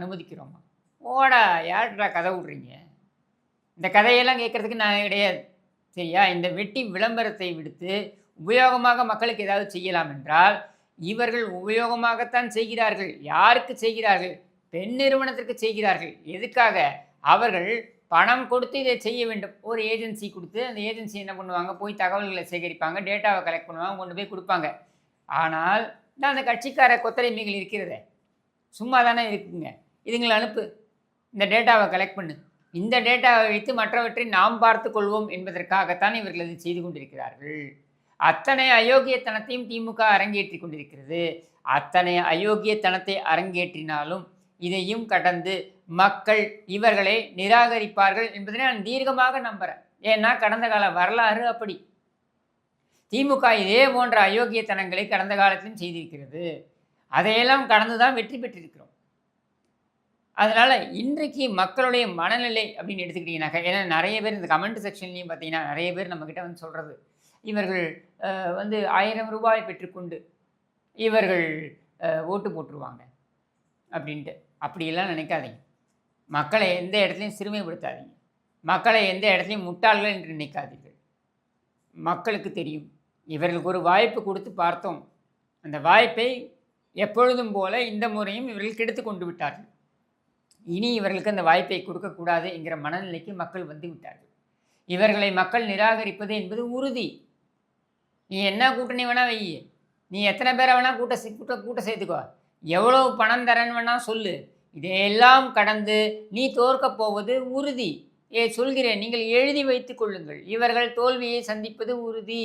அனுமதிக்கிறோமா? ஓடா யார்டா கதை விட்றீங்க? இந்த கதையெல்லாம் கேட்குறதுக்கு நான் கிடையாது. சரியா? இந்த வெட்டி விளம்பரத்தை விடுத்து உபயோகமாக மக்களுக்கு ஏதாவது செய்யலாம் என்றால் இவர்கள் உபயோகமாகத்தான் செய்கிறார்கள். யாருக்கு செய்கிறார்கள்? பெண் நிறுவனத்திற்கு செய்கிறார்கள். எதுக்காக? அவர்கள் பணம் கொடுத்து இதை செய்ய வேண்டும். ஒரு ஏஜென்சி கொடுத்து அந்த ஏஜென்சி என்ன பண்ணுவாங்க? போய் தகவல்களை சேகரிப்பாங்க டேட்டாவை கலெக்ட் பண்ணுவாங்க கொண்டு போய் கொடுப்பாங்க. ஆனால் நான் அந்த கட்சிக்கார கொத்தரைமைகள் இருக்கிறதே. சும்மா தானே இருக்குங்க. இதுங்களை அனுப்பு. இந்த டேட்டாவை கலெக்ட் பண்ணு. இந்த டேட்டாவை வைத்து மற்றவற்றை நாம் பார்த்து கொள்வோம் என்பதற்காகத்தான் இவர்கள் இது செய்து கொண்டிருக்கிறார்கள். அத்தனை அயோக்கியத்தனத்தையும் திமுக அரங்கேற்றி கொண்டிருக்கிறது. அத்தனை அயோக்கியத்தனத்தை அரங்கேற்றினாலும் இதையும் கடந்து மக்கள் இவர்களை நிராகரிப்பார்கள் என்பதை நான் தீர்க்கமாக நம்புகிறேன் ஏன்னா கடந்த கால வரலாறு அப்படி. திமுக இதே போன்ற அயோக்கியத்தனங்களை கடந்த காலத்திலும் செய்திருக்கிறது. அதையெல்லாம் கடந்து தான் வெற்றி பெற்றிருக்கிறோம். அதனால் இன்றைக்கு மக்களுடைய மனநிலை அப்படின்னு எடுத்துக்கிட்டிங்கனாக்கா ஏன்னா நிறைய பேர் இந்த கமெண்ட் செக்ஷன்லேயும் பார்த்தீங்கன்னா நிறைய பேர் நம்மக்கிட்ட வந்து சொல்கிறது இவர்கள் வந்து ஆயிரம் ரூபாய் பெற்றுக்கொண்டு இவர்கள் ஓட்டு போட்டுருவாங்க அப்படின்ட்டு. அப்படியெல்லாம் நினைக்காதீங்க. மக்களை எந்த இடத்துலையும் சிறுமைப்படுத்தாதீங்க. மக்களை எந்த இடத்துலையும் முட்டாள்கள் என்று நினைக்காதீர்கள். மக்களுக்கு தெரியும். இவர்களுக்கு ஒரு வாய்ப்பு கொடுத்து பார்த்தோம். அந்த வாய்ப்பை எப்பொழுதும் போல இந்த முறையும் இவர்கள் கெடுத்து கொண்டு விட்டார்கள். இனி இவர்களுக்கு அந்த வாய்ப்பை கொடுக்கக்கூடாது என்கிற மனநிலைக்கு மக்கள் வந்து விட்டார்கள். இவர்களை மக்கள் நிராகரிப்பது என்பது உறுதி. நீ என்ன கூட்டணி வேணால் வை. நீ எத்தனை பேரை வேணால் கூட்ட கூட்ட கூட்ட சேர்த்துக்கோ. எவ்வளோ பணம் தரேன்னு வேணால் சொல்லு. இதையெல்லாம் கடந்து நீ தோற்கப் போவது உறுதி. ஏ சொல்கிறேன். நீங்கள் எழுதி வைத்துக் கொள்ளுங்கள். இவர்கள் தோல்வியை சந்திப்பது உறுதி.